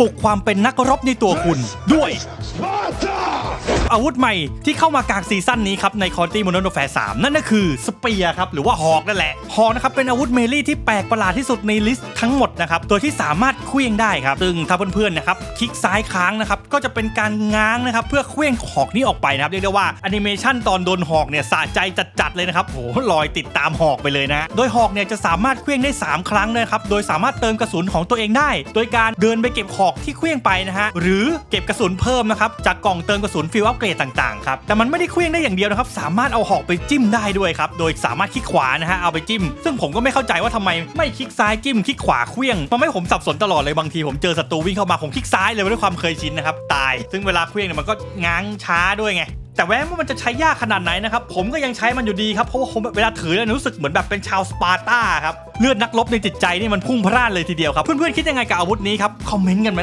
ปลุกความเป็นนักรบในตัวคุณด้วย อาวุธใหม่ที่เข้ามากลางซีซั่นนี้ครับในคอร์ตี้มโนโนแฟร์3นั่นก็คือสเปียร์ครับหรือว่าฮอกนั่นแหละฮอกนะครับเป็นอาวุธเมลี่ที่แปลกประหลาดที่สุดในลิสต์ทั้งหมดนะครับโดยที่สามารถเคลื่องได้ครับซึ่งถ้าเพื่อนๆนะครับคลิกซ้ายค้างนะครับก็จะเป็นการง้างนะครับเพื่อเคลื่องหอกนี้ออกไปนะครับเรียกได้ว่าแอนิเมชันตอนโดนหอกเนี่ยสะใจจัดๆเลยนะครับโหลอยติดตามหอกไปเลยนะโดยหอกเนี่ยจะสามารถเคลื่องได้ 3 ครั้งเลยครับโดยสามารถเติมกระสุนของตัวเองได้ โดยการเดินไปเก็บหอกที่เคลื่องไปนะฮะหรือเก็บกระสุนเพิ่มนะครับจากกล่องเติมกระสุนฟิลอัปเกรดต่างๆครับแต่มันไม่ได้เคลื่องได้อย่างเดียวนะครับสามารถเอาหอกไปจิ้มได้ด้วยครับโดยสามารถคลิกขวานะฮะเอาไปจิ้ม ซึ่งผมก็ไม่เข้าใจว่าทำไมไม่คลิกซ้ายจิ้มคลิกขวาเคลื่องมันไม่ผมสับสนตลอดเลยบางทีผมเจอศัตรูวิ่งเข้ามาผมคลิกซ้ายเลยด้วยความเคยชินนะครับตาย ซึ่งเวลาเคลื่องเนี่ยมันก็ง้างช้าด้วยไงแต่แม้ว่ามันจะใช้ยากขนาดไหนนะครับ ผมก็ยังใช้มันอยู่ดีครับ เพราะว่าผมเวลาถือแล้วรู้สึกเหมือนแบบเป็นชาวสปาร์ตาครับ เลือดนักรบในจิตใจนี่มันพุ่งพล่านเลยทีเดียวครับ เพื่อนๆ คิดยังไงกับอาวุธนี้ครับ คอมเมนต์กันมา